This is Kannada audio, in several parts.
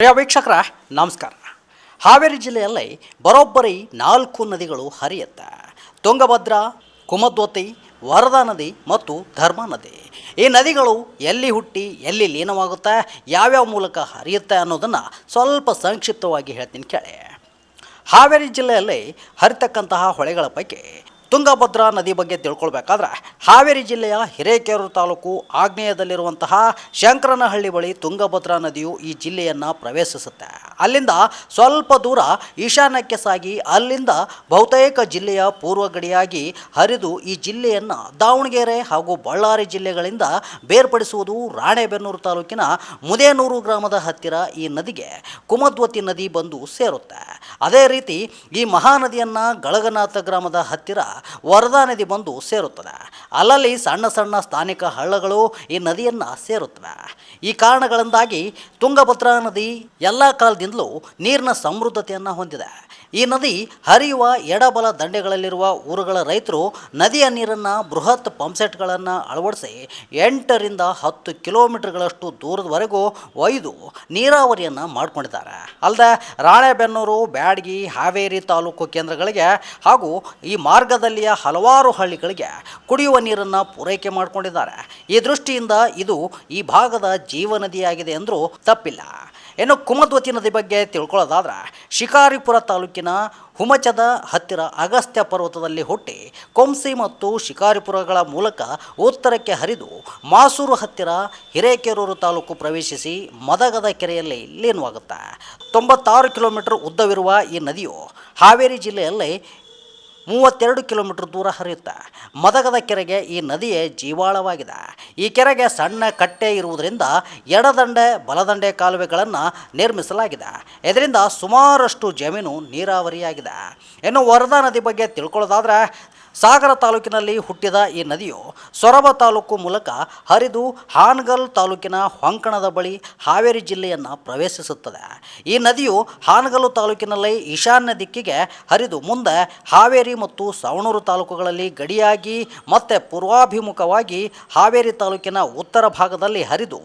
ಪ್ರಿಯ ವೀಕ್ಷಕರ, ನಮಸ್ಕಾರ. ಹಾವೇರಿ ಜಿಲ್ಲೆಯಲ್ಲಿ ಬರೋಬ್ಬರಿ ನಾಲ್ಕು ನದಿಗಳು ಹರಿಯುತ್ತೆ. ತುಂಗಭದ್ರಾ, ಕುಮದ್ವತಿ, ವರದಾ ನದಿ ಮತ್ತು ಧರ್ಮ ನದಿ. ಈ ನದಿಗಳು ಎಲ್ಲಿ ಹುಟ್ಟಿ, ಎಲ್ಲಿ ಲೀನವಾಗುತ್ತೆ, ಯಾವ್ಯಾವ ಮೂಲಕ ಹರಿಯುತ್ತೆ ಅನ್ನೋದನ್ನು ಸ್ವಲ್ಪ ಸಂಕ್ಷಿಪ್ತವಾಗಿ ಹೇಳ್ತೀನಿ ಕೇಳಿ. ಹಾವೇರಿ ಜಿಲ್ಲೆಯಲ್ಲಿ ಹರಿತಕ್ಕಂತಹ ಹೊಳೆಗಳ ಪೈಕಿ ತುಂಗಭದ್ರಾ ನದಿ ಬಗ್ಗೆ ತಿಳ್ಕೊಳ್ಬೇಕಾದ್ರೆ ಹಾವೇರಿ ಜಿಲ್ಲೆಯ ಹಿರೇಕೆರೂರು ತಾಲೂಕು ಆಗ್ನೇಯದಲ್ಲಿರುವಂತಹ ಶಂಕರನಹಳ್ಳಿ ಬಳಿ ತುಂಗಭದ್ರಾ ನದಿಯು ಈ ಜಿಲ್ಲೆಯನ್ನು ಪ್ರವೇಶಿಸುತ್ತೆ. ಅಲ್ಲಿಂದ ಸ್ವಲ್ಪ ದೂರ ಈಶಾನ್ಯಕ್ಕೆ ಸಾಗಿ ಅಲ್ಲಿಂದ ಬಹುತೇಕ ಜಿಲ್ಲೆಯ ಪೂರ್ವ ಗಡಿಯಾಗಿ ಹರಿದು ಈ ಜಿಲ್ಲೆಯನ್ನು ದಾವಣಗೆರೆ ಹಾಗೂ ಬಳ್ಳಾರಿ ಜಿಲ್ಲೆಗಳಿಂದ ಬೇರ್ಪಡಿಸುವುದು ರಾಣೆಬೆನ್ನೂರು ತಾಲೂಕಿನ ಮುದೇನೂರು ಗ್ರಾಮದ ಹತ್ತಿರ ಈ ನದಿಗೆ ಕುಮದ್ವತಿ ನದಿ ಬಂದು ಸೇರುತ್ತೆ. ಅದೇ ರೀತಿ ಈ ಮಹಾನದಿಯನ್ನು ಗಳಗನಾಥ ಗ್ರಾಮದ ಹತ್ತಿರ ವರದಾ ನದಿ ಬಂದು ಸೇರುತ್ತದೆ. ಅಲ್ಲಲ್ಲಿ ಸಣ್ಣ ಸಣ್ಣ ಸ್ಥಾನಿಕ ಹಳ್ಳಗಳು ಈ ನದಿಯನ್ನು ಸೇರುತ್ತವೆ. ಈ ಕಾರಣಗಳಿಂದಾಗಿ ತುಂಗಭದ್ರಾ ನದಿ ಎಲ್ಲ ಕಾಲದಿಂದಲೂ ನೀರಿನ ಸಮೃದ್ಧತೆಯನ್ನು ಹೊಂದಿದೆ. ಈ ನದಿ ಹರಿಯುವ ಎಡಬಲ ದಂಡೆಗಳಲ್ಲಿರುವ ಊರುಗಳ ರೈತರು ನದಿಯ ನೀರನ್ನು ಬೃಹತ್ ಪಂಪ್ಸೆಟ್ಗಳನ್ನು ಅಳವಡಿಸಿ ಎಂಟರಿಂದ ಹತ್ತು ಕಿಲೋಮೀಟರ್ಗಳಷ್ಟು ದೂರದವರೆಗೂ ಒಯ್ದು ನೀರಾವರಿಯನ್ನು ಮಾಡಿಕೊಂಡಿದ್ದಾರೆ. ಅಲ್ಲದೆ ರಾಣೆಬೆನ್ನೂರು, ಬ್ಯಾಡಗಿ, ಹಾವೇರಿ ತಾಲೂಕು ಕೇಂದ್ರಗಳಿಗೆ ಹಾಗೂ ಈ ಮಾರ್ಗದಲ್ಲಿಯ ಹಲವಾರು ಹಳ್ಳಿಗಳಿಗೆ ಕುಡಿಯುವ ನೀರನ್ನು ಪೂರೈಕೆ ಮಾಡಿಕೊಂಡಿದ್ದಾರೆ. ಈ ದೃಷ್ಟಿಯಿಂದ ಇದು ಈ ಭಾಗದ ಜೀವನದಿಯಾಗಿದೆ ಎಂದರೂ ತಪ್ಪಿಲ್ಲ. ಇನ್ನು ಕುಮದ್ವತಿ ನದಿ ಬಗ್ಗೆ ತಿಳ್ಕೊಳ್ಳೋದಾದ್ರೆ ಶಿಕಾರಿಪುರ ತಾಲೂಕಿನ ಹುಮಚದ ಹತ್ತಿರ ಅಗಸ್ತ್ಯ ಪರ್ವತದಲ್ಲಿ ಹುಟ್ಟಿ ಕೊಂಸಿ ಮತ್ತು ಶಿಕಾರಿಪುರಗಳ ಮೂಲಕ ಉತ್ತರಕ್ಕೆ ಹರಿದು ಮಾಸೂರು ಹತ್ತಿರ ಹಿರೇಕೆರೂರು ತಾಲೂಕು ಪ್ರವೇಶಿಸಿ ಮದಗದ ಕೆರೆಯಲ್ಲಿ ಲೀನವಾಗುತ್ತೆ ತೊಂಬತ್ತಾರು ಕಿಲೋಮೀಟರ್ ಉದ್ದವಿರುವ ಈ ನದಿಯು ಹಾವೇರಿ ಜಿಲ್ಲೆಯಲ್ಲಿ ಮೂವತ್ತೆರಡು ಕಿಲೋಮೀಟರ್ ದೂರ ಹರಿಯುತ್ತೆ, ಮದಗದ ಕೆರೆಗೆ ಈ ನದಿಯೇ ಜೀವಾಳವಾಗಿದೆ. ಈ ಕೆರೆಗೆ ಸಣ್ಣ ಕಟ್ಟೆ ಇರುವುದರಿಂದ ಎಡದಂಡೆ, ಬಲದಂಡೆ ಕಾಲುವೆಗಳನ್ನು ನಿರ್ಮಿಸಲಾಗಿದೆ. ಇದರಿಂದ ಸುಮಾರಷ್ಟು ಜಮೀನು ನೀರಾವರಿಯಾಗಿದೆ. ಇನ್ನು ವರದಾ ನದಿ ಬಗ್ಗೆ ತಿಳ್ಕೊಳ್ಳೋದಾದ್ರೆ ಸಾಗರ ತಾಲೂಕಿನಲ್ಲಿ ಹುಟ್ಟಿದ ಈ ನದಿಯು ಸೊರಬ ತಾಲೂಕು ಮೂಲಕ ಹರಿದು ಹಾನಗಲ್ ತಾಲೂಕಿನ ಹೊಂಕಣದ ಬಳಿ ಹಾವೇರಿ ಜಿಲ್ಲೆಯನ್ನು ಪ್ರವೇಶಿಸುತ್ತದೆ. ಈ ನದಿಯು ಹಾನಗಲ್ ತಾಲೂಕಿನಲ್ಲಿ ಈಶಾನ್ಯ ದಿಕ್ಕಿಗೆ ಹರಿದು ಮುಂದೆ ಹಾವೇರಿ ಮತ್ತು ಸವಣೂರು ತಾಲೂಕುಗಳಲ್ಲಿ ಗಡಿಯಾಗಿ ಮತ್ತೆ ಪೂರ್ವಾಭಿಮುಖವಾಗಿ ಹಾವೇರಿ ತಾಲೂಕಿನ ಉತ್ತರ ಭಾಗದಲ್ಲಿ ಹರಿದು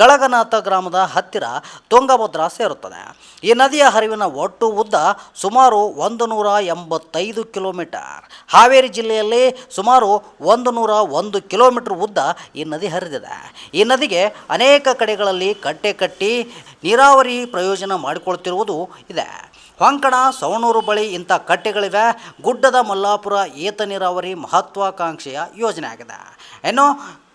ಗಳಗನಾಥ ಗ್ರಾಮದ ಹತ್ತಿರ ತುಂಗಭದ್ರಾ ಸೇರುತ್ತದೆ. ಈ ನದಿಯ ಹರಿವಿನ ಒಟ್ಟು ಉದ್ದ ಸುಮಾರು ಒಂದು ನೂರ ಎಂಬತ್ತೈದು ಕಿಲೋಮೀಟರ್. ಹಾವೇರಿ ಜಿಲ್ಲೆಯಲ್ಲಿ ಸುಮಾರು ಒಂದು ನೂರ ಒಂದು ಕಿಲೋಮೀಟರ್ ಉದ್ದ ಈ ನದಿ ಹರಿದಿದೆ. ಈ ನದಿಗೆ ಅನೇಕ ಕಡೆಗಳಲ್ಲಿ ಕಟ್ಟೆ ಕಟ್ಟಿ ನೀರಾವರಿ ಪ್ರಯೋಜನ ಮಾಡಿಕೊಳ್ತಿರುವುದು ಇದೆ. ಹೊಂಕಣ, ಸವಣೂರು ಬಳಿ ಇಂಥ ಕಟ್ಟೆಗಳಿವೆ. ಗುಡ್ಡದ ಮಲ್ಲಾಪುರ ಏತ ನೀರಾವರಿ ಮಹತ್ವಾಕಾಂಕ್ಷೆಯ ಯೋಜನೆ ಆಗಿದೆ ಇನ್ನು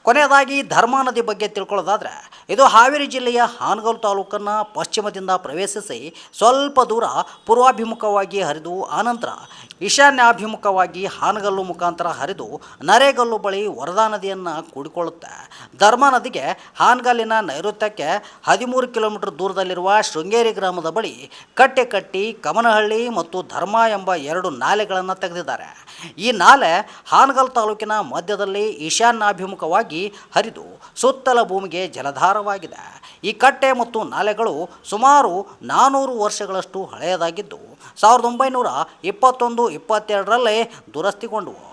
ಕೊನೆಯದಾಗಿ ಧರ್ಮ ನದಿ ಬಗ್ಗೆ ತಿಳ್ಕೊಳ್ಳೋದಾದ್ರೆ, ಇದು ಹಾವೇರಿ ಜಿಲ್ಲೆಯ ಹಾನಗಲ್ ತಾಲೂಕನ್ನು ಪಶ್ಚಿಮದಿಂದ ಪ್ರವೇಶಿಸಿ ಸ್ವಲ್ಪ ದೂರ ಪೂರ್ವಾಭಿಮುಖವಾಗಿ ಹರಿದು, ಆನಂತರ ಈಶಾನ್ಯಾಭಿಮುಖವಾಗಿ ಹಾನಗಲ್ಲು ಮುಖಾಂತರ ಹರಿದು ನರೇಗಲ್ಲು ಬಳಿ ವರದಾ ನದಿಯನ್ನು ಕೂಡಿಕೊಳ್ಳುತ್ತೆ. ಧರ್ಮ ನದಿಗೆ ಹಾನಗಲ್ಲಿನ ನೈಋತ್ಯಕ್ಕೆ ಹದಿಮೂರು ಕಿಲೋಮೀಟರ್ ದೂರದಲ್ಲಿರುವ ಶೃಂಗೇರಿ ಗ್ರಾಮದ ಬಳಿ ಕಟ್ಟೆ ಕಟ್ಟಿ ಕಮನಹಳ್ಳಿ ಮತ್ತು ಧರ್ಮ ಎಂಬ ಎರಡು ನಾಲೆಗಳನ್ನು ತೆಗೆದಿದ್ದಾರೆ. ಈ ನಾಲೆ ಹಾನಗಲ್ ತಾಲೂಕಿನ ಮಧ್ಯದಲ್ಲಿ ಈಶಾನ್ಯಾಭಿಮುಖವಾಗಿ ಹರಿದು ಸುತ್ತಲ ಭೂಮಿಗೆ ಜಲಧಾರವಾಗಿದೆ. ಈ ಕಟ್ಟೆ ಮತ್ತು ನಾಲೆಗಳು ಸುಮಾರು ನಾನ್ನೂರು ವರ್ಷಗಳಷ್ಟು ಹಳೆಯದಾಗಿದ್ದು, ಸಾವಿರದ ಒಂಬೈನೂರ ಇಪ್ಪತ್ತೊಂದು, ಇಪ್ಪತ್ತೆರಡರಲ್ಲೇ ದುರಸ್ತಿಗೊಂಡವು.